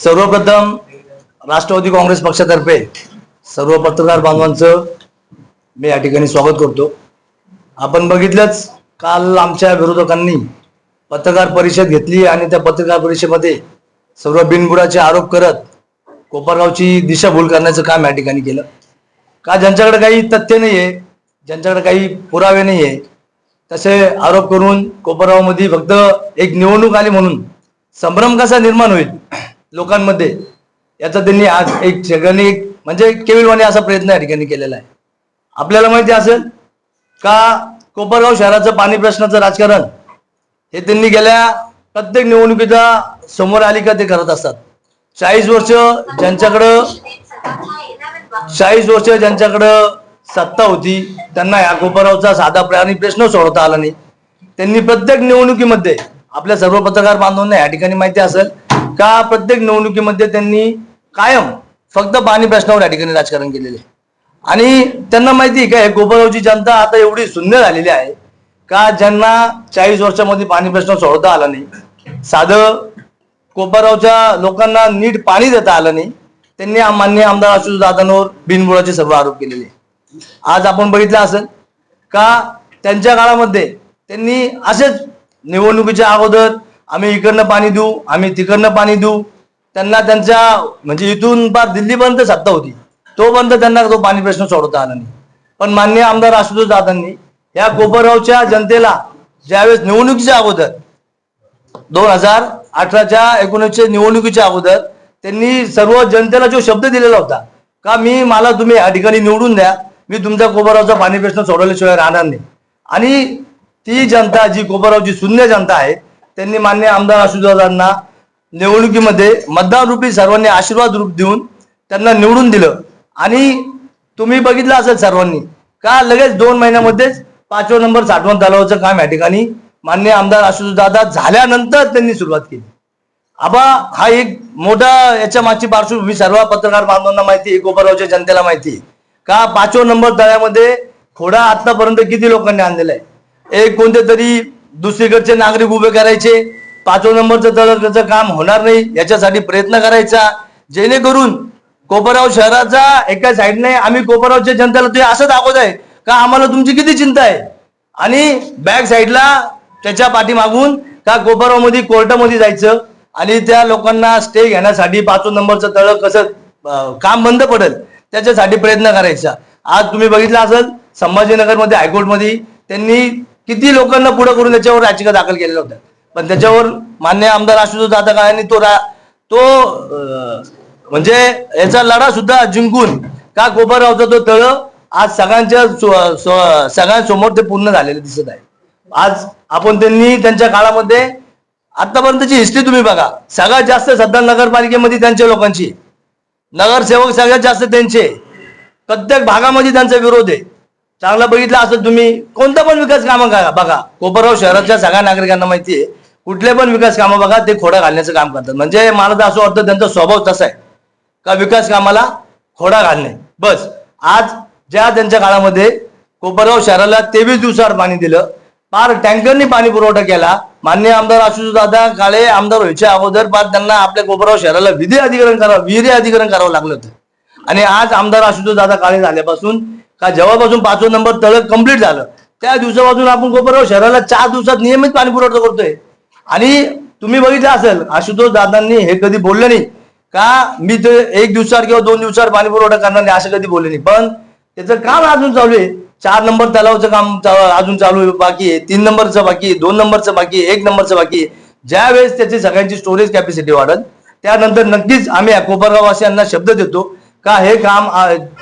सर्वप्रथम राष्ट्रवादी काँग्रेस पक्षातर्फे सर्व पत्रकार बांधवांचं मी या ठिकाणी स्वागत करतो. आपण बघितलंच काल आमच्या विरोधकांनी पत्रकार परिषद घेतली आणि त्या पत्रकार परिषदेमध्ये सर्व बिनबुडाचे आरोप करत कोपरगावची दिशाभूल करण्याचं काम या ठिकाणी केलं. का ज्यांच्याकडे काही तथ्य नाही आहे ज्यांच्याकडे काही पुरावे नाही आहे तसे आरोप करून कोपरगावमध्ये फक्त एक निवडणूक आली म्हणून संभ्रम कसा निर्माण होईल? लोकांमध्ये. याचा त्यांनी आज एक सगळ्यांनी एक म्हणजे केविलवाणी असा प्रयत्न या ठिकाणी केलेला आहे. आपल्याला माहिती असेल का कोपरगाव शहराचं पाणी प्रश्नाचं राजकारण हे त्यांनी गेल्या प्रत्येक निवडणुकीच्या समोर आली का ते करत असतात. चाळीस वर्ष ज्यांच्याकडं चाळीस वर्ष ज्यांच्याकडं सत्ता होती त्यांना या कोपरगावचा साधा प्राणी प्रश्न सोडवता आला नाही. त्यांनी प्रत्येक निवडणुकीमध्ये आपल्या सर्व पत्रकार बांधवांना या ठिकाणी माहिती असेल का प्रत्येक निवडणुकीमध्ये त्यांनी कायम फक्त पाणी प्रश्नावर या ठिकाणी राजकारण केलेले आणि त्यांना माहिती आहे का हे जनता आता एवढी शून्य झालेली आहे का ज्यांना चाळीस वर्षामध्ये पाणी प्रश्न सोडवता आला नाही साधं कोपरगावच्या लोकांना नीट पाणी देता आलं नाही त्यांनी मान्य आमदार आशुष दादांवर बिनबुडाचे सर्व आरोप केलेले आज आपण बघितलं असेल का त्यांच्या काळामध्ये त्यांनी असेच निवडणुकीच्या अगोदर आम्ही इकडनं पाणी देऊ आम्ही तिकडनं पाणी देऊ. त्यांना त्यांच्या म्हणजे इथून पार दिल्लीपर्यंत सत्ता होती. तोपर्यंत त्यांना तो पाणी प्रश्न सोडवता आला नाही. पण मान्य आमदार आशुतोष दादांनी या कोपरगावच्या जनतेला ज्यावेळेस निवडणुकीच्या अगोदर दोन हजार अठराच्या एकोणीसच्या निवडणुकीच्या अगोदर त्यांनी सर्व जनतेला जो शब्द दिलेला होता का मी मला तुम्ही या ठिकाणी निवडून द्या मी तुमच्या कोपरगावचा पाणी प्रश्न सोडवल्याशिवाय राहणार नाही. आणि ती जनता जी कोपरगावची शून्य जनता आहे त्यांनी मान्य आमदार आशुदादांना निवडणुकीमध्ये मतदान रूपी सर्वांनी आशीर्वाद रूप देऊन त्यांना निवडून दिलं. आणि तुम्ही बघितलं असेल सर्वांनी का लगेच दोन महिन्यामध्येच पाचवा नंबर साठवण तलावाचं काम या ठिकाणी मान्य आमदार आशुतोष दादा झाल्यानंतर त्यांनी सुरुवात केली. आबा हा एक मोठा याच्या मागची पार्श्वभूमी सर्व पत्रकार बांधवांना माहिती आहे कोपरगावच्या जनतेला माहिती आहे. का पाचवा नंबर तळ्यामध्ये खोडा आतापर्यंत किती लोकांनी आणलेला आहे? एक कोणते तरी दुसरीकडचे नागरिक उभे करायचे. पाचवा नंबरचं त्याचं काम होणार नाही. याच्यासाठी प्रयत्न करायचा. जेणेकरून कोपरगाव शहराचा एका साईडने आम्ही कोपरगावच्या जनतेला ते असं दाखवत आहे का आम्हाला तुमची किती चिंता आहे? आणि बॅक साईडला त्याच्या पाठीमागून का कोपरगावमध्ये कोर्टामध्ये जायचं आणि त्या लोकांना स्टे घेण्यासाठी पाचवं नंबरचं तळ कसं काम बंद पडेल त्याच्यासाठी प्रयत्न करायचा. आज तुम्ही बघितलं असेल संभाजीनगरमध्ये हायकोर्टमध्ये त्यांनी किती लोकांना पुढे करून त्याच्यावर याचिका दाखल केलेल्या होत्या. पण त्याच्यावर मान्य आमदार आशुतोष दादा काळांनी तो रा- तो म्हणजे याचा लढा सुद्धा जिंकून का गोपाळरावचा तो तळ आज सगळ्यांच्या सगळ्यांसमोर ते पूर्ण झालेले दिसत आहे. आज आपण त्यांनी त्यांच्या काळामध्ये आतापर्यंतची हिस्ट्री तुम्ही बघा. सगळ्यात जास्त सध्या नगरपालिकेमध्ये त्यांच्या लोकांची. नगरसेवक सगळ्यात जास्त त्यांचे. प्रत्येक भागामध्ये त्यांचा विरोध आहे. चांगला बघितलं असं तुम्ही कोणतं पण विकास कामं करा. बघा कोपरगाव शहराच्या सगळ्या नागरिकांना माहिती आहे कुठले पण विकास कामं बघा ते खोडा घालण्याचं काम करतात. म्हणजे मला तर असं वाटतं त्यांचा स्वभाव तसा आहे का विकास कामाला खोडा घालणे. बस आज ज्या त्यांच्या काळामध्ये कोपरगाव शहराला तेवीस दिवसावर पाणी दिलं पार टँकरनी पाणी पुरवठा केला मान्य आमदार आशुष दादा काळे आमदार व्हायच्या अगोदर पार त्यांना आपल्या कोपरगाव शहराला विधी अधिकरण करावं विहिरी अधिकरण करावं लागलं होतं. आणि आज आमदार आशुतोष दादा काळे झाल्यापासून का जेव्हापासून पाचवा नंबर तळ कंप्लीट झालं त्या दिवसापासून आपण कोपरगाव शहराला चार दिवसात नियमित पाणी पुरवठा करतोय. आणि तुम्ही बघितलं असेल आशुतोष दादांनी हे कधी बोलले नाही का मी ते एक दिवसावर किंवा दोन दिवसावर पाणी पुरवठा करणार नाही असं कधी बोलले नाही. पण त्याचं काम अजून चालू आहे. चार नंबर तलावचं काम अजून चालू आहे बाकी आहे. तीन नंबरचं बाकी आहे दोन नंबरचं बाकी आहे एक नंबरचं बाकी आहे. ज्या वेळेस त्याची सगळ्यांची स्टोरेज कॅपॅसिटी वाढत त्यानंतर नक्कीच आम्ही कोपरगाववासियांना शब्द देतो का हे काम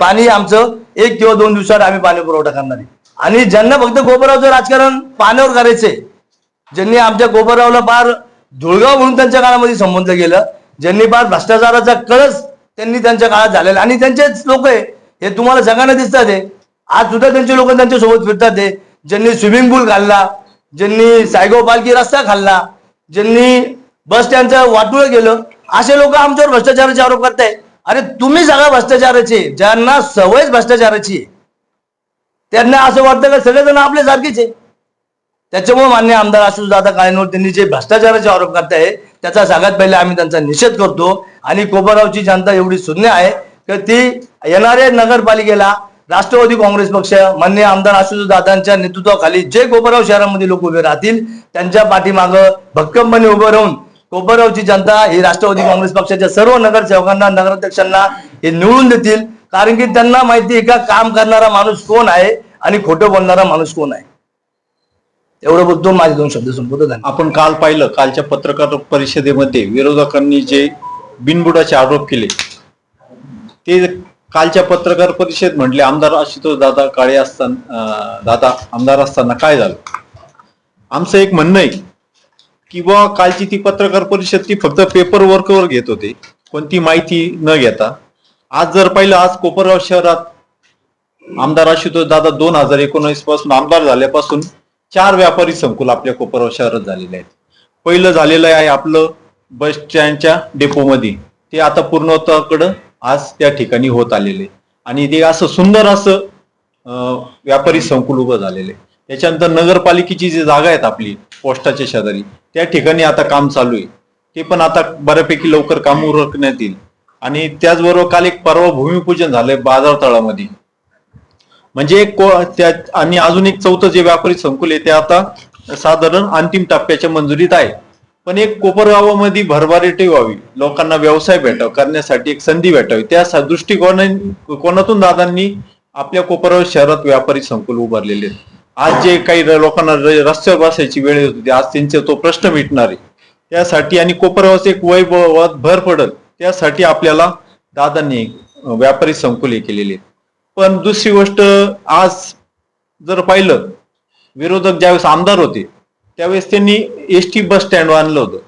पाणी आमचं एक किंवा दोन दिवसात आम्ही पाणी पुरवठा करणार आहे. आणि ज्यांना फक्त गोपरावचं राजकारण पाण्यावर करायचंय ज्यांनी आमच्या गोपरावला फार धुळगाव म्हणून त्यांच्या काळामध्ये संबोधलं गेलं ज्यांनी फार भ्रष्टाचाराचा कळस त्यांनी त्यांच्या काळात झालेला. आणि त्यांचेच लोक आहे हे तुम्हाला सगळ्यांना दिसतात हे आज सुद्धा त्यांचे लोक त्यांच्यासोबत फिरतात हे ज्यांनी स्विमिंग पूल खाल्ला ज्यांनी सायगाव पालखी रस्ता खाल्ला ज्यांनी बस स्टँडचं वाटूळ गेलं असे लोक आमच्यावर भ्रष्टाचाराचे आरोप करताय अरे तुम्ही सगळ्या भ्रष्टाचाराचे ज्यांना सवयच भ्रष्टाचाराची त्यांना असं वाटतं का सगळेजण आपले सारखेच आहे? त्याच्यामुळे मान्य आमदार आशिष दादा काळेंवर त्यांनी जे भ्रष्टाचाराचे आरोप करताय त्याचा सगळ्यात पहिले आम्ही त्यांचा निषेध करतो. आणि कोपरगावची जनता एवढी शून्य आहे की ती येणाऱ्या नगरपालिकेला राष्ट्रवादी काँग्रेस पक्ष मान्य आमदार आशिष दादांच्या नेतृत्वाखाली जे कोपरगाव शहरामध्ये लोक उभे राहतील त्यांच्या पाठीमागं भक्कमपणे उभं राहून कोपरगावची जनता ही राष्ट्रवादी काँग्रेस पक्षाच्या सर्व नगरसेवकांना नगराध्यक्षांना हे निवडून देतील. कारण की त्यांना माहिती आहे का काम करणारा माणूस कोण आहे आणि खोटं बोलणारा माणूस कोण आहे? एवढं बोलतो माझे दोन शब्द संपत आपण काल पाहिलं कालच्या पत्रकार परिषदेमध्ये विरोधकांनी जे बिनबुडाचे आरोप केले ते कालच्या पत्रकार परिषदेत म्हटले आमदार आशुतोष दादा काळे असताना दादा आमदार असताना काय झालं? आमचं एक म्हणणं आहे किंवा कालची ती पत्रकार परिषद ती फक्त पेपर वर्कवर घेत होते कोणती माहिती न घेता. आज जर पाहिलं आज कोपरगाव शहरात आमदार आशुतोष दादा दोन हजार एकोणीसपासून आमदार झाल्यापासून चार व्यापारी संकुल आपल्या कोपरगाव शहरात झालेले आहेत. पहिलं झालेलं आहे आपलं बस स्टँडच्या डेपोमध्ये ते आता पूर्णत्वाकडं आज त्या ठिकाणी होत आलेले. आणि ते असं सुंदर असं व्यापारी संकुल उभं झालेलं आहे. त्याच्यानंतर नगरपालिकेची जी जागा आहेत आपली पोस्टाच्या शेजारी त्या ठिकाणी आता काम चालू आहे. ते पण आता बऱ्यापैकी लवकर काम उरकण्यात येईल. आणि त्याचबरोबर काल एक परवा भूमिपूजन झालंय बाजार तळामध्ये. म्हणजे त्या आणि अजून एक चौथं जे व्यापारी संकुल आहे ते आता साधारण अंतिम टप्प्याच्या मंजुरीत आहे. पण एक कोपरगावामध्ये भरभराटी व्हावी लोकांना व्यवसाय भेटावा करण्यासाठी एक संधी भेटावी त्या दृष्टिकोना कोनातून दादांनी आपल्या कोपरगाव शहरात व्यापारी संकुल उभारलेले आहेत. आज जे काही र- लोकांना र- रस्त्यावर बसायची वेळ येत होती आज त्यांचा तो प्रश्न मिटणार आहे. त्यासाठी आणि कोपरावास एक वैभवात भर पडल त्यासाठी आपल्याला दादांनी व्यापारी संकुल हे केलेले आहेत. पण दुसरी गोष्ट आज जर पाहिलं विरोधक ज्यावेळेस आमदार होते त्यावेळेस त्यांनी एस टी बस स्टँड आणलं होतं.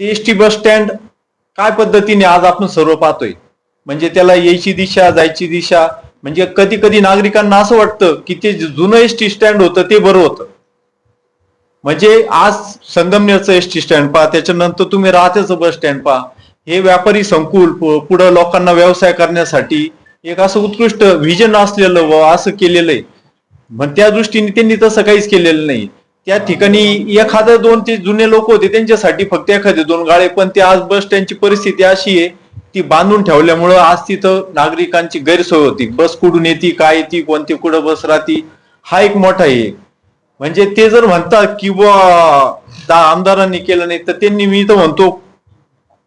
ते एस टी बस स्टँड काय पद्धतीने आज आपण सर्व पाहतोय? म्हणजे त्याला यायची दिशा जायची दिशा म्हणजे कधी कधी नागरिकांना असं वाटतं की ते जुनं एस टी स्टँड होतं ते बरं होतं. म्हणजे आज संगमनेरचं एस टी स्टँड पहा त्याच्यानंतर तुम्ही राहत्याचं बस स्टँड पहा. हे व्यापारी संकुल पुढं लोकांना व्यवसाय करण्यासाठी एक असं उत्कृष्ट व्हिजन असलेलं व असं केलेलं आहे. मग त्या दृष्टीने त्यांनी तसं काहीच केलेलं नाही. त्या ठिकाणी एखादं दोन ते जुने लोक होते त्यांच्यासाठी फक्त एखादे दोन गाळे पण ते आज बस स्टँडची परिस्थिती अशी आहे ती बांधून ठेवल्यामुळं आज तिथं नागरिकांची गैरसोय होती. बस कुठून येते काय येते कोणती कुठं बस राहती हा एक मोठा आहे म्हणजे ते जर म्हणतात की बुवा आमदारांनी केलं नाही तर त्यांनी मी तर म्हणतो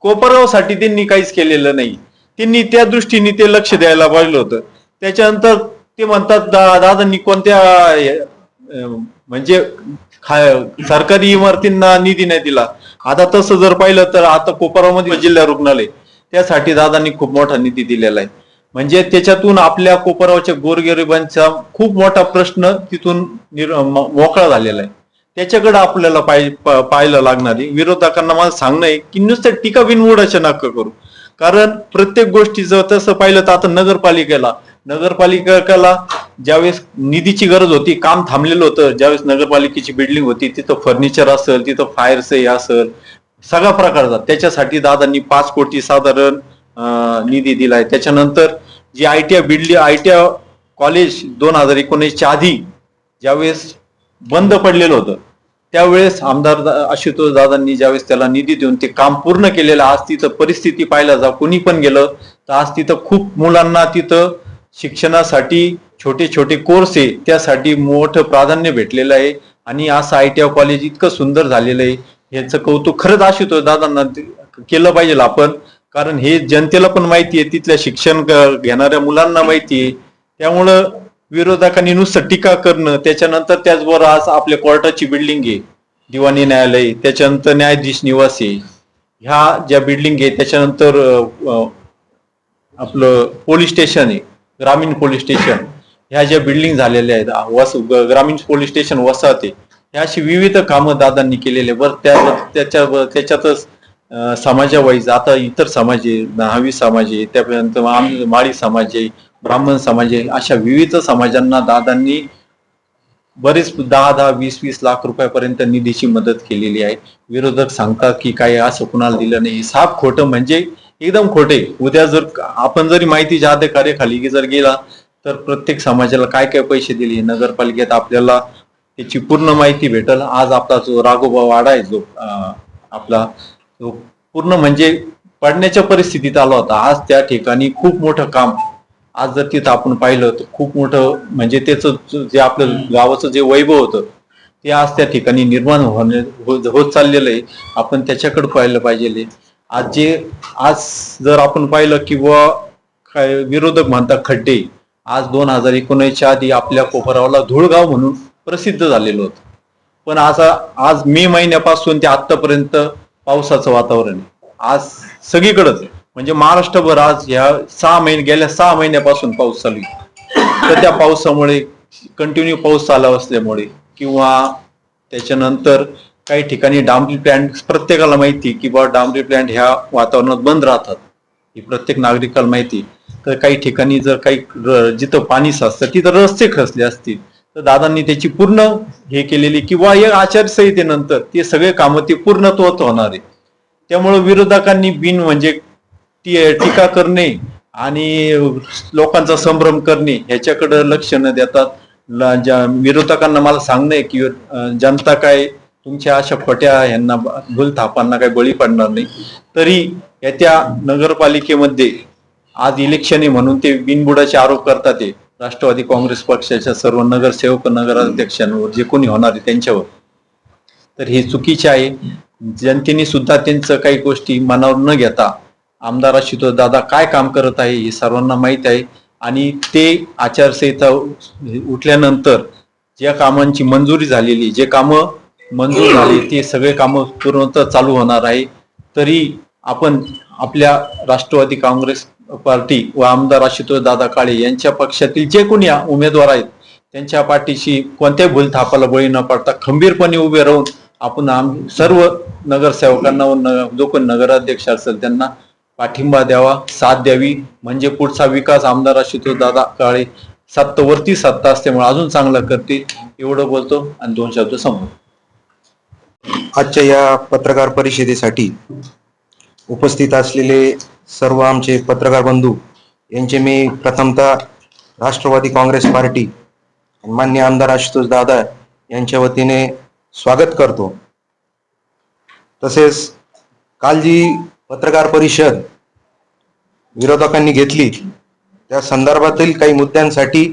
कोपरगावसाठी त्यांनी काहीच केलेलं नाही. त्यांनी त्या दृष्टीने ते लक्ष द्यायला पाहिलं होतं. त्याच्यानंतर ते म्हणतात दा- दादांनी कोणत्या म्हणजे सरकारी इमारतींना निधी नाही दिला. आता तसं जर पाहिलं तर आता कोपरामध्ये जिल्हा रुग्णालय त्यासाठी दादांनी खूप मोठा निधी दिलेला आहे. म्हणजे त्याच्यातून आपल्या कोपरावच्या गोरगरिबांचा खूप मोठा प्रश्न तिथून मोकळा झालेला आहे. त्याच्याकडे आपल्याला पाय पाहायला लागणार आहे. विरोधकांना मला सांगणं आहे की नुसतं टीका बिनमोडाच्या नका करू. कारण प्रत्येक गोष्टीचं तसं पाहिलं तर आता नगरपालिकेला नगरपालिकेला ज्यावेळेस निधीची गरज होती काम थांबलेलं होतं ज्यावेळेस नगरपालिकेची बिल्डिंग होती तिथं फर्निचर असेल तिथं फायरचं हे असेल सगळ्या प्रकारचा त्याच्यासाठी दादांनी पाच कोटी साधारण निधी दिलाय. त्याच्यानंतर जी I T I building I T I college दोन हजार एकोणीसच्या आधी ज्यावेळेस बंद पडलेलं होतं त्यावेळेस आमदार आशुतोष दादांनी ज्यावेळेस त्याला निधी देऊन ते काम पूर्ण केलेलं आज तिथं परिस्थिती पाहायला जा कोणी पण गेलं तर आज तिथं खूप मुलांना तिथं शिक्षणासाठी छोटे छोटे कोर्स आहे. त्यासाठी मोठं प्राधान्य भेटलेलं आहे. आणि असं आय टी आय कॉलेज इतकं सुंदर झालेलं आहे. ह्याचं कौतुक खरंच आशितो दादांना केलं पाहिजे आपण. कारण हे जनतेला पण माहिती आहे तिथल्या शिक्षण घेणाऱ्या मुलांना माहिती आहे. त्यामुळं विरोधकांनी नुसतं टीका करणं त्याच्यानंतर त्याचबरोबर आज आपल्या कोर्टाची बिल्डिंग आहे दिवाणी न्यायालय त्याच्यानंतर न्यायाधीश निवास आहे. ह्या ज्या बिल्डिंग आहे त्याच्यानंतर आपलं पोलीस स्टेशन आहे ग्रामीण पोलीस स्टेशन. ह्या ज्या बिल्डिंग झालेल्या आहेत वस ग्रामीण पोलीस स्टेशन वसाहत आहे ह्या अशी विविध कामं दादांनी केलेले बर त्या त्याच्या त्याच्यातच समाजावाईज आता इतर समाज आहे दहावी समाज आहे त्यापर्यंत माळी समाज आहे ब्राह्मण समाज आहे अशा विविध समाजांना दादांनी बरेच दहा दहा वीस वीस लाख रुपयापर्यंत निधीची मदत केलेली आहे. विरोधक सांगतात की काय असं कुणाला दिलं नाही. साफ खोटं म्हणजे एकदम खोटे. उद्या जर आपण जरी माहितीच्या अधिकाऱ्याखाली जर गेला तर प्रत्येक समाजाला काय काय पैसे दिले? नगरपालिकेत आपल्याला त्याची पूर्ण माहिती भेटल. आज आपला जो राघोबा वाडा आहे जो आपला तो पूर्ण म्हणजे पडण्याच्या परिस्थितीत आला होता. आज त्या ठिकाणी खूप मोठं काम आज जर तिथं आपण पाहिलं तर खूप मोठं म्हणजे त्याचं जे आपलं गावाचं जे वैभव होतं ते आज त्या ठिकाणी निर्माण होणे हो- होत चाललेलं आहे. आपण त्याच्याकडे पाहिलं पाहिजे. आज जे आज जर आपण पाहिलं किंवा काय विरोधक म्हणतात खड्डे. आज दोन हजार एकोणीसच्या आधी आपल्या कोपरावला धुळगाव म्हणून प्रसिद्ध झालेलं होतं. पण आज आज मे महिन्यापासून ते आतापर्यंत पावसाचं वातावरण आहे. आज सगळीकडंच म्हणजे महाराष्ट्रभर आज ह्या सहा महिने गेल्या सहा महिन्यापासून पाऊस चालू तर त्या पावसामुळे कंटिन्यू पाऊस चालू असल्यामुळे किंवा त्याच्यानंतर काही ठिकाणी डांबरी प्लॅन्ट प्रत्येकाला माहिती की बा डांबरी प्लॅन्ट ह्या वातावरणात बंद राहतात. ही प्रत्येक नागरिकाला माहिती तर काही ठिकाणी जर काही जिथं पाणी साचतं तिथं रस्ते खचले असतील. तर दादांनी त्याची पूर्ण हे केलेली किंवा या आचारसंहितेनंतर ते सगळे कामं ते पूर्णत्वात होणार आहे. त्यामुळे विरोधकांनी बिन म्हणजे टी- टीका करणे आणि लोकांचा संभ्रम करणे ह्याच्याकडे लक्ष न देतात विरोधकांना मला सांगणं की जनता काय तुमच्या अशा खोट्या ह्यांना भूल थापांना काही बळी पडणार नाही. तरी येत्या नगरपालिकेमध्ये आज इलेक्शन आहे म्हणून ते बिनबुडाचे आरोप करतात राष्ट्रवादी काँग्रेस पक्षाच्या सर्व नगरसेवक नगराध्यक्षांवर जे कोणी होणार आहे त्यांच्यावर. तर हे चुकीचे आहे. जनतेने सुद्धा त्यांचं काही गोष्टी मनावर न घेता आमदार आशुतोष दादा काय काम करत आहे हे सर्वांना माहीत आहे. आणि ते आचारसंहिता उठल्यानंतर ज्या कामांची मंजुरी झालेली जे कामं मंजूर झाली ते सगळे कामं पूर्णतः चालू होणार आहे. तरी आपण आपल्या राष्ट्रवादी काँग्रेस पार्टी व आमदार आशुतोष दादा काळे यांच्या पक्षातील जे कोणी उमेदवार आहेत त्यांच्या पाठीशी कोणत्याही भूलथापाला बळी न पडता खंबीरपणे उभे राहून आपण आम सर्व नगरसेवकांना व जो कोण नगराध्यक्ष असेल त्यांना पाठिंबा द्यावा साथ द्यावी. म्हणजे पुढचा विकास आमदार आशुतोष दादा काळे सत्तावरती सत्ता असल्यामुळे अजून चांगलं करते एवढं बोलतो आणि दोन शब्द समोर आजच्या या पत्रकार परिषदेसाठी उपस्थित असलेले सर्व आमचे पत्रकार बंधू यांचे मी प्रथमतः राष्ट्रवादी काँग्रेस पार्टी आणि मान्य आमदार आशुतोष दादा यांच्या वतीने स्वागत करतो. तसेच काल जी पत्रकार परिषद विरोधकांनी घेतली त्या संदर्भातील काही मुद्द्यांसाठी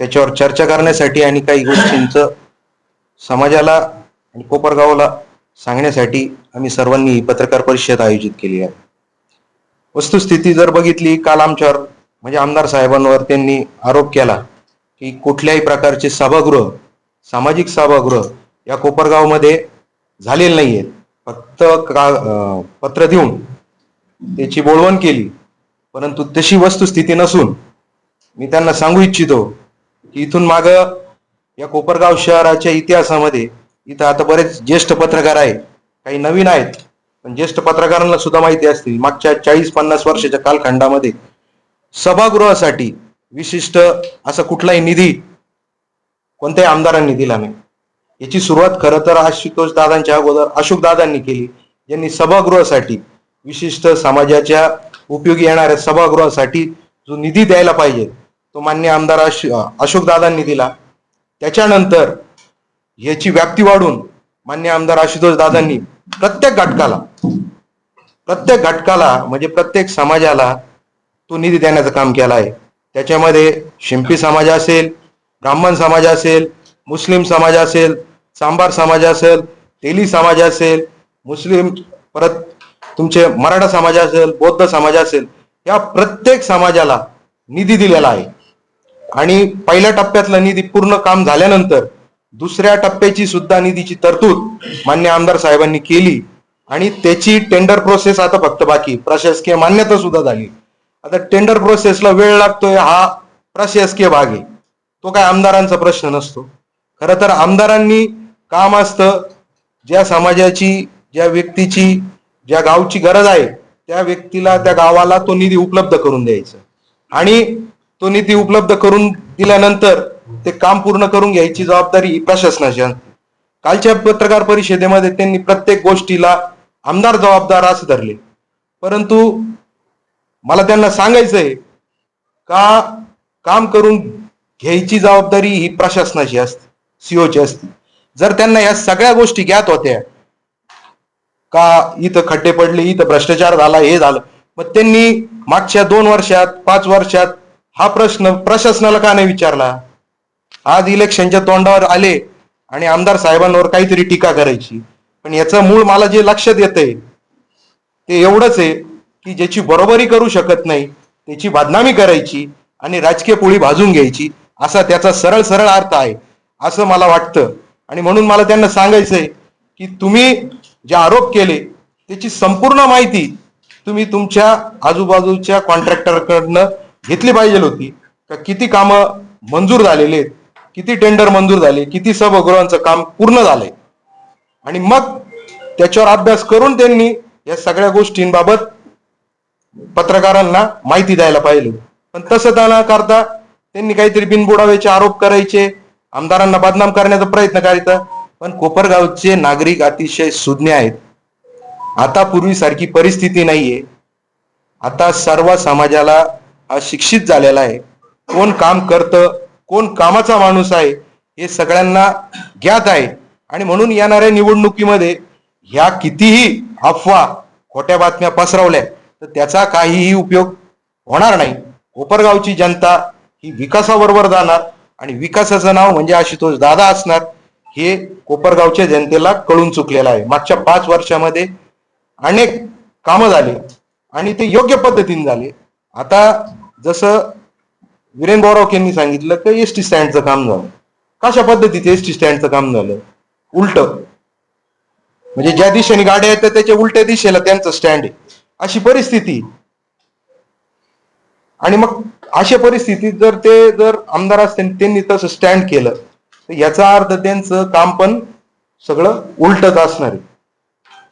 त्याच्यावर चर्चा करण्यासाठी आणि काही गोष्टींचं समाजाला आणि कोपरगावला सांगण्यासाठी आम्ही सर्वांनी ही पत्रकार परिषद आयोजित केली आहे. वस्तुस्थिती जर बघितली काल आमच्यावर म्हणजे आमदार साहेबांवर त्यांनी आरोप केला की कुठल्याही प्रकारचे सभागृह सामाजिक सभागृह या कोपरगावमध्ये झालेले नाही आहेत फक्त का पत्र देऊन त्याची बोलवण केली. परंतु तशी वस्तुस्थिती नसून मी त्यांना सांगू इच्छितो की इथून माग या कोपरगाव शहराच्या इतिहासामध्ये इथं आता बरेच ज्येष्ठ पत्रकार आहेत काही नवीन आहेत पण ज्येष्ठ पत्रकारांना सुद्धा माहिती असतील मागच्या चाळीस पन्नास वर्षाच्या कालखंडामध्ये सभागृहासाठी विशिष्ट असा कुठलाही निधी कोणत्याही आमदारांनी दिला नाही. याची सुरुवात खरं तर आशुतोष दादांच्या अगोदर अशोक दादांनी केली. ज्यांनी सभागृहासाठी विशिष्ट समाजाच्या उपयोगी येणाऱ्या सभागृहासाठी जो निधी द्यायला पाहिजे तो मान्य आमदार अशोक दादांनी दिला. त्याच्यानंतर याची व्याप्ती वाढून मान्य आमदार आशुतोष दादांनी प्रत्येक घटकाला प्रत्येक घटकाला म्हणजे प्रत्येक समाजाला तो निधी देण्याचं काम केलं आहे. त्याच्यामध्ये शिंपी समाज असेल ब्राह्मण समाज असेल मुस्लिम समाज असेल सांबार समाज असेल तेली समाज असेल मुस्लिम परत तुमचे मराठा समाज असेल बौद्ध समाज असेल या प्रत्येक समाजाला निधी दिलेला आहे. आणि पहिल्या टप्प्यातला निधी पूर्ण काम झाल्यानंतर दुसऱ्या टप्प्याची सुद्धा निधीची तरतूद मान्य आमदार साहेबांनी केली. आणि त्याची टेंडर प्रोसेस आता फक्त बाकी. प्रशासकीय मान्यता सुद्धा झाली. आता टेंडर प्रोसेसला वेळ लागतोय हा प्रशासकीय भाग आहे. तो काय आमदारांचा प्रश्न नसतो. खरं तर आमदारांनी काम असतं ज्या समाजाची ज्या व्यक्तीची ज्या गावची गरज आहे त्या व्यक्तीला त्या गावाला तो निधी उपलब्ध करून द्यायचा. आणि तो निधी उपलब्ध करून दिल्यानंतर ते काम पूर्ण करून घ्यायची जबाबदारी प्रशासनाची असते. कालच्या पत्रकार परिषदेमध्ये त्यांनी प्रत्येक गोष्टीला आमदार जबाबदार असं धरले. परंतु मला त्यांना सांगायचंय का काम करून घ्यायची जबाबदारी ही प्रशासनाची असते सीओची असते. जर त्यांना या सगळ्या गोष्टी ज्ञात होत्या का इथं खड्डे पडले इथं भ्रष्टाचार झाला हे झालं मग त्यांनी मागच्या दोन वर्षात पाच वर्षात हा प्रश्न प्रशासनाला का नाही विचारला? आज इलेक्शनच्या तोंडावर आले आणि आमदार साहेबांवर काहीतरी टीका करायची. पण याचं मूळ मला जे लक्षात येतंय ते एवढंच आहे की ज्याची बरोबरी करू शकत नाही त्याची बदनामी करायची आणि राजकीय पोळी भाजून घ्यायची असा त्याचा सरळ सरळ अर्थ आहे असं मला वाटतं. आणि म्हणून मला त्यांना सांगायचंय की तुम्ही जे आरोप केले त्याची संपूर्ण माहिती तुम्ही तुमच्या आजूबाजूच्या कॉन्ट्रॅक्टरकडनं घेतली पाहिजे होती. का किती कामं मंजूर झालेले आहेत? किती टेंडर मंजूर झाले किती सभागृहांचं काम पूर्ण झालंय. आणि मग त्याच्यावर अभ्यास करून त्यांनी या सगळ्या गोष्टींबाबत पत्रकारांना माहिती द्यायला पाहिजे पण तसं त्यांना करता त्यांनी काहीतरी बिनबुडावेचे आरोप करायचे आमदारांना बदनाम करण्याचा प्रयत्न करायचा पण कोपरगावचे नागरिक अतिशय सुज्ञ आहेत. आता पूर्वीसारखी परिस्थिती नाहीये. आता सर्व समाजाला अशिक्षित झालेला आहे. कोण काम करतं कोण कामाचा माणूस आहे हे सगळ्यांना ज्ञात आहे. आणि म्हणून येणाऱ्या निवडणुकीमध्ये ह्या कितीही अफवा खोट्या बातम्या पसरवल्या तर त्याचा काहीही उपयोग होणार नाही. कोपरगावची जनता ही विकासाबरोबर जाणार आणि विकासाचं नाव म्हणजे आशुतोष दादा असणार हे कोपरगावच्या जनतेला कळून चुकलेलं आहे. मागच्या पाच वर्षामध्ये अनेक कामं झाली आणि ते योग्य पद्धतीने झाले. आता जसं वीरेन बोराव यांनी सांगितलं की एस टी स्टँडचं काम झालं. कशा पद्धतीचं एस टी स्टँडचं काम झालं? उलट. म्हणजे ज्या दिशेने गाड्या येतात त्याच्या उलट्या दिशेला त्यांचं स्टँड आहे. अशी परिस्थिती. आणि मग अशा परिस्थितीत जर ते जर आमदार असते त्यांनी तसं स्टँड केलं तर याचा अर्थ त्यांचं काम पण सगळं उलटच असणार आहे.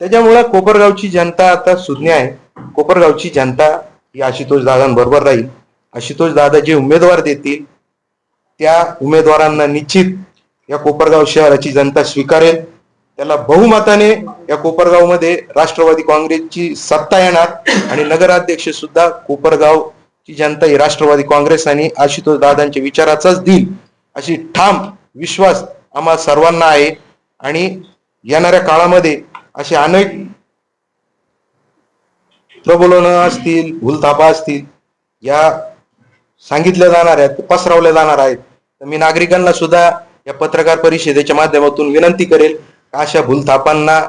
त्याच्यामुळे कोपरगावची जनता आता सुज्ञ आहे. कोपरगावची जनता ही आशुतोष दादांबरोबर राहील. आशुतोष दादा जे उमेदवार देतील त्या उमेदवारांना निश्चित या कोपरगाव शहराची जनता स्वीकारेल. त्याला बहुमताने या कोपरगावमध्ये राष्ट्रवादी काँग्रेसची सत्ता येणार आणि नगराध्यक्ष सुद्धा कोपरगावची जनता ही राष्ट्रवादी काँग्रेस आणि आशुतोष दादांच्या विचाराचाच देईल अशी ठाम विश्वास आम्हा सर्वांना आहे. आणि येणाऱ्या काळामध्ये असे अनेक प्रबोलनं असतील भूलथापा असतील या सांगितल्या जाणार आहेत पसरवल्या जाणार आहेत. तर मी नागरिकांना सुद्धा या पत्रकार परिषदेच्या माध्यमातून विनंती करेल अशा भूलथापांना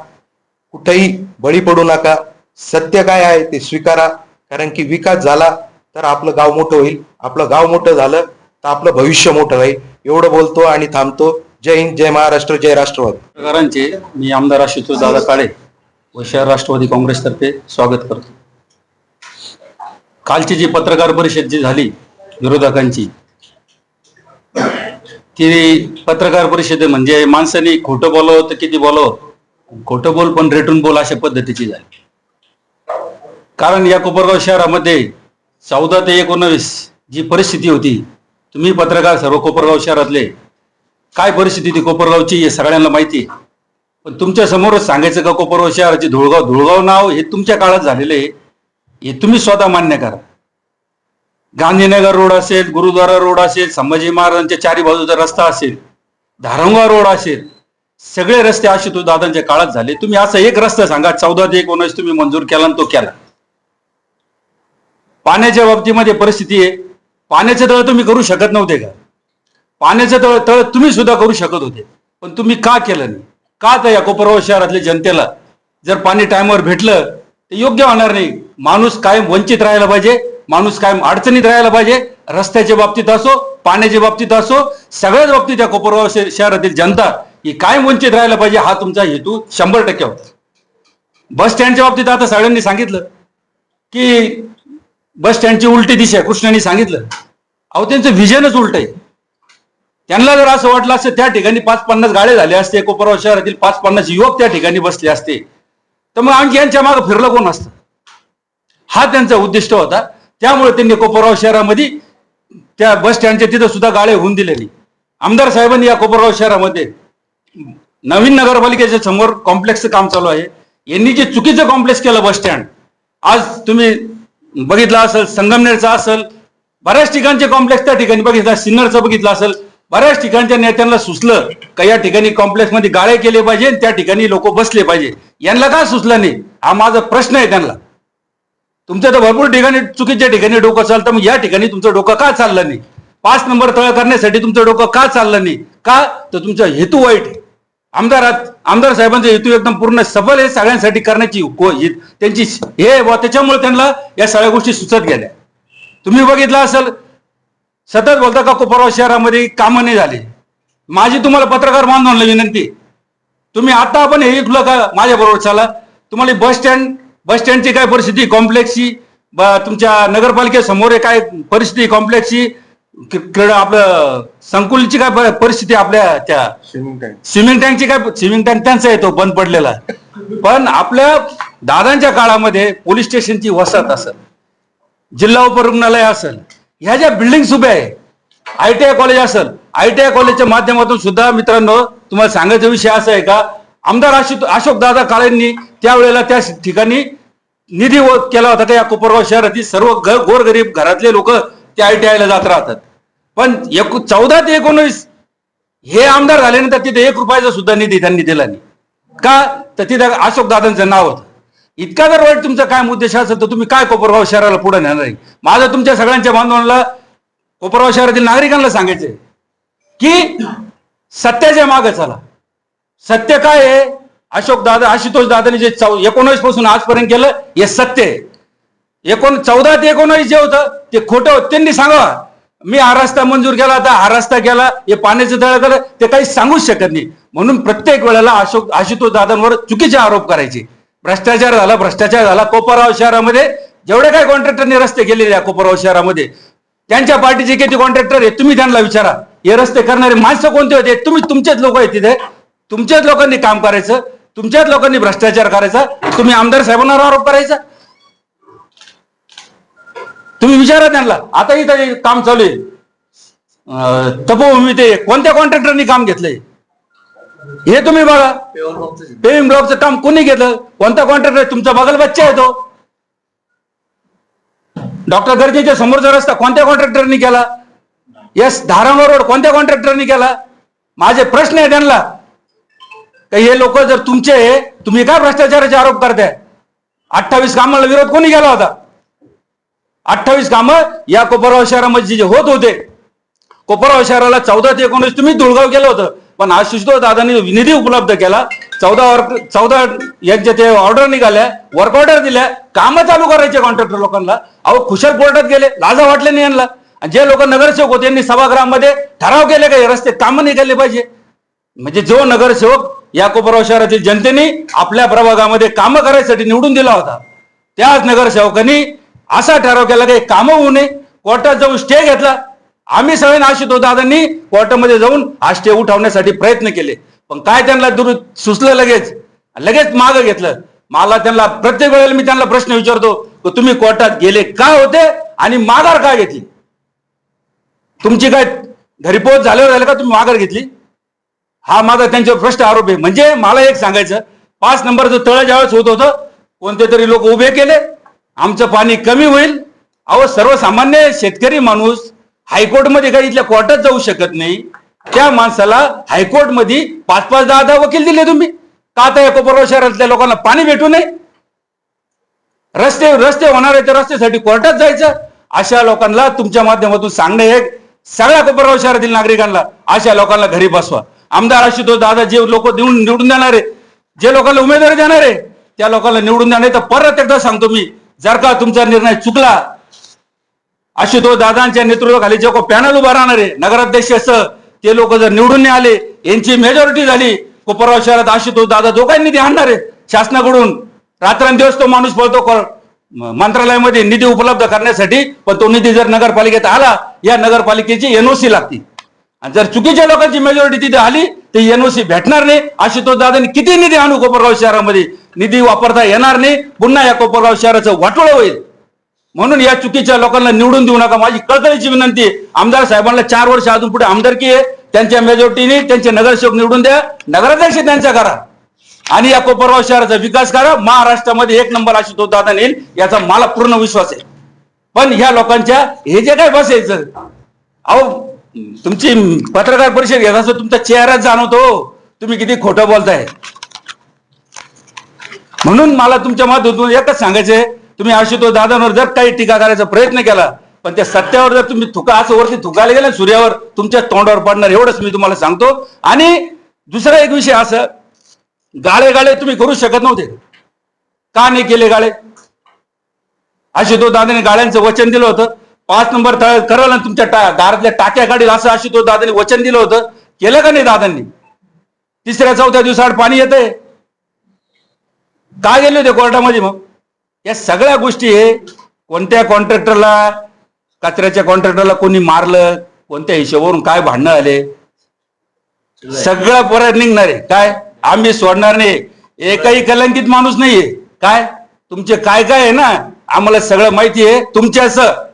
कुठेही बळी पडू नका. सत्य काय आहे ते स्वीकारा कारण की विकास झाला तर आपलं गाव मोठं होईल. आपलं गाव मोठं झालं तर आपलं भविष्य मोठं राहील एवढं बोलतो आणि थांबतो. जय हिंद जय महाराष्ट्र जय राष्ट्रवाद. पत्रकारांचे मी आमदार आशुतोष दादा काळे व शहर राष्ट्रवादी काँग्रेसतर्फे स्वागत करतो. कालची जी पत्रकार परिषद जी झाली विरोधकांची. ती पत्रकार परिषद म्हणजे माणसाने खोटं बोलावं तर किती बोलावं? खोटं बोल पण रेटून बोल अशा पद्धतीची झाली. कारण या कोपरगाव शहरामध्ये चौदा ते एकोणवीस जी परिस्थिती होती तुम्ही पत्रकार सर्व कोपरगाव शहरातले काय परिस्थिती ती कोपरगावची हे सगळ्यांना माहिती आहे. पण तुमच्या समोरच सांगायचं का कोपरगाव शहराचे धुळगाव धुळगाव नाव हे तुमच्या काळात झालेलं आहे हे तुम्ही स्वतः मान्य करा. गांधीनगर रोड असेल गुरुद्वारा रोड असेल संभाजी महाराजांच्या चारी बाजूचा रस्ता असेल धारंगा रोड असेल सगळे रस्ते आशुतोष दादांच्या काळात झाले. तुम्ही असा एक रस्ता सांगा चौदा ते एकोणीस तुम्ही मंजूर केला आणि तो केला. पाण्याच्या बाबतीमध्ये परिस्थिती आहे. पाण्याचं तळ तुम्ही करू शकत नव्हते का? पाण्याचं तळ तळ तुम्ही सुद्धा करू शकत होते. पण तुम्ही का केलं नाही? का तर या कोपरगाव शहरातल्या जनतेला जर पाणी टाइमवर भेटलं तर योग्य होणार नाही. माणूस कायम वंचित राहायला पाहिजे. माणूस कायम अडचणीत राहायला पाहिजे. रस्त्याच्या बाबतीत असो पाण्याच्या बाबतीत असो सगळ्याच बाबतीत या कोपरगाव शहरातील जनता ही कायम वंचित राहायला पाहिजे हा तुमचा हेतू शंभर टक्के होता. बस स्टँडच्या बाबतीत आता सगळ्यांनी सांगितलं की बस स्टँडची उलटी दिशा आहे. कृष्णाने सांगितलं. अहो त्यांचं व्हिजनच उलट आहे. त्यांना जर असं वाटलं असतं त्या ठिकाणी पाच पन्नास गाड्या झाले असते कोपरगाव शहरातील पाच पन्नास युवक त्या ठिकाणी बसले असते. तर मग आणखी यांच्या मागे फिरलं कोण असतं? हा त्यांचा उद्दिष्ट होता. त्यामुळे त्यांनी कोपरगाव शहरामध्ये त्या बस स्टँडच्या तिथं सुद्धा गाळे होऊन दिलेली. आमदार साहेबांनी या कोपरगाव शहरामध्ये नवीन नगरपालिकेच्या समोर कॉम्प्लेक्सचं काम चालू आहे. यांनी जे चुकीचं कॉम्प्लेक्स केलं बस स्टँड आज तुम्ही बघितलं असेल संगमनेरचं असेल बऱ्याच ठिकाणचे कॉम्प्लेक्स त्या ठिकाणी बघितलं सिन्नरचं बघितलं असेल बऱ्याच ठिकाणच्या नेत्यांना सुचलं का या ठिकाणी कॉम्प्लेक्समध्ये गाळे केले पाहिजे त्या ठिकाणी लोक बसले पाहिजे. यांना का सुचलं नाही? हा माझा प्रश्न आहे त्यांना. तुमच्या तर भरपूर ठिकाणी चुकीच्या ठिकाणी डोकं चालतं मग या ठिकाणी तुमचं डोकं का चाललं नाही? पाच नंबर तळ करण्यासाठी तुमचं डोकं का चाललं नाही? का? तर तुमचा हेतू वाईट आहे. आमदार आमदार साहेबांचा हेतू एकदम पूर्ण सफल हे सगळ्यांसाठी करण्याची को- हे- त्यांची हे बुवा त्याच्यामुळे त्यांना या सगळ्या गोष्टी सुचत गेल्या. तुम्ही बघितलं असेल सतत बोलता का कोपरगाव शहरामध्ये कामं नाही झाले? माझी तुम्हाला पत्रकार बांधवांना विनंती तुम्ही आता आपण हे ऐकलं का माझ्या बरोबर चला. तुम्हाला बस स्टँड बस स्टँडची काय परिस्थिती? कॉम्प्लेक्सची? तुमच्या नगरपालिकेसमोर काय परिस्थिती? कॉम्प्लेक्सची? आपलं संकुलची काय परिस्थिती आपल्या त्या? स्विमिंग टँकची काय स्विमिंग टँक त्यांचा आहे तो बंद पडलेला. पण आपल्या दादांच्या काळामध्ये पोलीस स्टेशनची वसाहत असेल जिल्हा उपरुग्णालय असेल ह्या ज्या बिल्डिंग उभ्या आहे आय टी आय कॉलेज असेल आय टी आय कॉलेजच्या माध्यमातून सुद्धा मित्रांनो तुम्हाला सांगायचा विषय असा आहे का? आमदार अशोक अशोक दादा काळेंनी त्यावेळेला त्या ठिकाणी निधी केला होता का या कोपरगाव शहरातील सर्व घर गोरगरीब घरातले लोक त्या आय टी आयला जात राहतात. पण एक चौदा ते एकोणीस हे आमदार झाल्यानंतर तिथे एक रुपयाचा सुद्धा निधी त्यांनी दिला नाही. का? तर तिथे अशोक दादांचं नाव होतं. इतका जर वाईट तुमचा काय उद्देश असेल तर तुम्ही काय कोपरगाव शहराला पुढे नेणार आहे? माझं तुमच्या सगळ्यांच्या बांधवांना कोपरगाव शहरातील नागरिकांना सांगायचंय की सत्याच्या मागे चला. सत्य काय आहे? अशोक दादा आशुतोष दादाने जे चौ एकोणीसपासून आजपर्यंत केलं हे सत्य आहे. एकोण चौदा ते एकोणीस जे होतं ते खोटं होतं. त्यांनी सांगा मी हा रस्ता मंजूर केला आता हा रस्ता केला हे पाण्याचं तळ केलं ते काही सांगूच शकत नाही. म्हणून प्रत्येक वेळेला अशोक आशुतोष दादांवर चुकीचे आरोप करायचे. भ्रष्टाचार झाला भ्रष्टाचार झाला. कोपरगाव शहरामध्ये जेवढे काही कॉन्ट्रॅक्टरने रस्ते केलेले आहे कोपरगाव शहरामध्ये त्यांच्या पार्टीचे किती कॉन्ट्रॅक्टर आहे तुम्ही त्यांना विचारा. हे रस्ते करणारे माणसं कोणते होते? तुम्ही तुमचेच लोक आहेत तिथे. तुमच्याच लोकांनी काम करायचं. तुमच्याच लोकांनी भ्रष्टाचार करायचा? तुम्ही आमदार साहेबांवर आरोप करायचा? तुम्ही विचारा त्यांना. आता इथं काम चालू आहे. तपोभूमी ते कोणत्या कॉन्ट्रॅक्टरनी काम घेतलंय? हे तुम्ही बघा. पेविंग ब्लॉकचं काम कोणी घेतलं? कोणता कॉन्ट्रॅक्टर तुमचा बगल बच्चा येतो डॉक्टर गर्जेच्या समोरचा रस्ता कोणत्या कॉन्ट्रॅक्टरनी केला? यस धारांवर रोड कोणत्या कॉन्ट्रॅक्टरनी केला? माझे प्रश्न आहे त्यांना. का हे लोक जर तुमचे तुम्ही काय भ्रष्टाचाराचे आरोप करताय? अठ्ठावीस कामाला विरोध कोणी केला होता? अठ्ठावीस कामं या कोपरगाव शहरामध्ये जे होत होते. कोपरगाव शहराला चौदा ते एकोणीस तुम्ही धुळगाव केलं होतं. पण आज सुशतो दादांनी निधी उपलब्ध केला. चौदा वर्क चौदा यांच्या ते ऑर्डर निघाल्या वर्क ऑर्डर दिल्या. कामं चालू करायचे कॉन्ट्रॅक्टर लोकांना. अहो खुशाल कोर्टात गेले लाजा वाटले नाही यांना. आणि जे लोक नगरसेवक होते यांनी सभागृहामध्ये ठराव केले काही रस्ते कामं निघाले पाहिजे? म्हणजे जो नगरसेवक या कोपरगाव शहरातील जनतेने आपल्या प्रभागामध्ये कामं करायसाठी निवडून दिला होता. त्याच नगरसेवकांनी असा ठराव केला की कामं होऊ नये कोर्टात जाऊन स्टे घेतला. आम्ही सगळ्यांना होतो दादांनी कोर्टामध्ये जाऊन हा स्टे उठवण्यासाठी प्रयत्न केले. पण काय त्यांना दुर सुचलं लगेच? लगेच मागं घेतलं. मला त्यांना प्रत्येक वेळेला मी त्यांना प्रश्न विचारतो की तुम्ही कोर्टात गेले का होते आणि माघार का घेतली? तुमची काय घरी पोहोच झाल्यावर झालं का? तुम्ही माघार घेतली? हा माझा त्यांच्यावर प्रश्न आरोप आहे. म्हणजे मला एक सांगायचं पाच नंबरचं तळ ज्यावेळेस होत होतं कोणते तरी लोक उभे केले आमचं पाणी कमी होईल. अहो सर्वसामान्य शेतकरी माणूस हायकोर्टमध्ये काही इथल्या कोर्टात जाऊ शकत नाही. त्या माणसाला हायकोर्टमध्ये पाच पाच दहा दहा वकील दिले तुम्ही. का आता या कोपरगाव शहरातल्या लोकांना पाणी भेटू नये? रस्ते रस्ते होणार आहे तर रस्त्यासाठी कोर्टात जायचं. अशा लोकांना तुमच्या माध्यमातून सांगणं हे सगळ्या कोपरगाव शहरातील नागरिकांना अशा लोकांना घरी बसवा. आमदार आशुतोष दादा जे लोक देऊन निवडून देणार आहे जे लोकांना उमेदवारी देणार आहे त्या लोकांना निवडून देणार आहे तर परत एकदा सांगतो मी जर का तुमचा निर्णय चुकला आशुतोष दादांच्या नेतृत्वाखाली जे कोण पॅनल उभा राहणार आहे नगराध्यक्ष असं ते लोक जर निवडून नाही आले यांची मेजॉरिटी झाली कोपरगाव शहरात आशुतोष दादा जो काही निधी आणणार आहे शासनाकडून. रात्रंदिवस तो माणूस पळतो मंत्रालयामध्ये निधी उपलब्ध करण्यासाठी पण तो निधी जर नगरपालिकेत आला या नगरपालिकेची एनओसी लागते आणि जर चुकीच्या लोकांची मेजॉरिटी तिथे आली तर एनओसी भेटणार नाही. अशी तो दादाने किती निधी आणू कोपरगाव शहरामध्ये? निधी वापरता येणार नाही. पुन्हा या कोपरगाव शहराचं वाटोळं होईल. म्हणून या चुकीच्या लोकांना निवडून देऊ नका. माझी कळकळीची विनंती आमदार साहेबांना चार वर्ष अजून पुढे आमदारकी आहे. त्यांच्या मेजॉरिटीने त्यांचे नगरसेवक निवडून द्या. नगराध्यक्ष त्यांच्या करा. आणि या कोपरगाव शहराचा विकास करा. महाराष्ट्रामध्ये एक नंबर आशुतोष दादा येईल याचा मला पूर्ण विश्वास आहे. पण ह्या लोकांच्या हे जे काय बसायचं? अहो तुमची पत्रकार परिषद घेत असं तुमचा चेहराच जाणवतो. तुम्ही किती खोटं बोलताय. म्हणून मला तुमच्या माध्यमातून एकच सांगायचंय. तुम्ही आशुतोष दादांवर जर काही टीका करायचा प्रयत्न केला पण त्या सत्यावर जर तुम्ही थुका असं वरती थुकायला गेले सूर्यावर तुमच्या तोंडावर पडणार एवढंच मी तुम्हाला सांगतो. आणि दुसरा एक विषय असं गाळे गाळे तुम्ही करू शकत नव्हते. का नाही केले गाळे? आशुतोष दादाने गाळ्यांचं वचन दिलं होतं. पाच नंबर तळ आणि ना तुमच्या टा- दारातल्या टाक्या काढील असं आशुतोष दादाने वचन दिलं होतं. केलं का नाही दादांनी? तिसऱ्या चौथ्या दिवसाआड पाणी येतंय. का गेले होते कोर्टामध्ये मग? या सगळ्या गोष्टी हे कोणत्या कॉन्ट्रॅक्टरला कचऱ्याच्या कॉन्ट्रॅक्टरला कोणी मारलं? कोणत्या हिशोबावरून काय भांडणं आले? सगळं परत निघणार आहे. काय? आम्ही सोडणार नाही. एकही कलंकित माणूस नाहीये. काय? तुमचे काय काय आहे ना? आम्हाला सगळं माहिती आहे. तुमच्या असं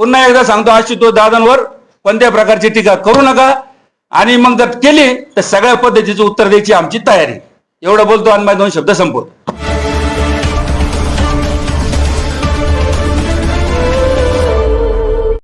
पुन्हा एकदा सांगतो आशुतोष दादांवर कोणत्या प्रकारची टीका करू नका. आणि मग जर केली तर सगळ्या पद्धतीचं उत्तर द्यायची आमची तयारी. एवढं बोलतो आणि माझे दोन शब्द संपवतो.